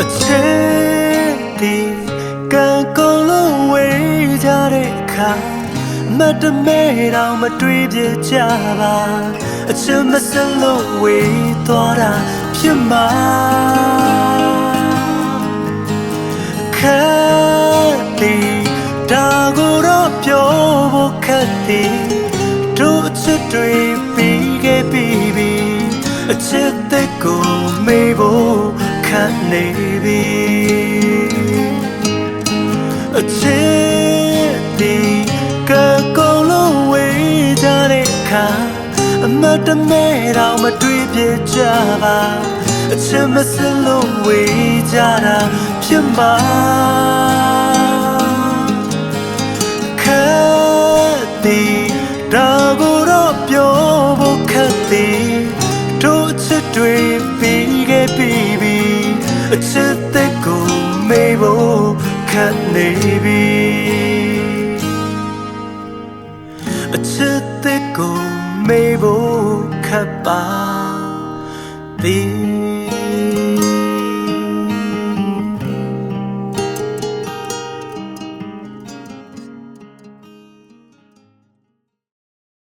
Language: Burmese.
အချစ်ဒီကံကုန်လုံးဝေးကြတဲ့အခါမတ်တမဲတော့မတွေးပြကြပါအချစ်မစလို့ဝေးသွားတာဖြစ်မှာခက်ဒီဒါကိုတော့ပြောဖို့ခက်ဒီတို့အချစ်တွေပြီးခဲ့ပြီးပြီအချစ်တဲ့ကိုမေးဖို့ ခက်နေပြီအချစ်ဒီကကုန်လုံးဝေးကြတဲ့အခါအမတ်တမဲတော့မတွေ့ပြကြပါအချစ်မစလို့ဝေးကြတာဖြစ်မှာခက်သည်ဒါကိုတော့ပြောဖို့ခက်သည်တို့အချစ်တွေပြီးခဲ့ပြီးပြီ အချစ်တဲ့ကိုမေးဖို့ခက်နေပြီအချစ်တဲ့ကိုမေးဖို့ခက်ပါသည်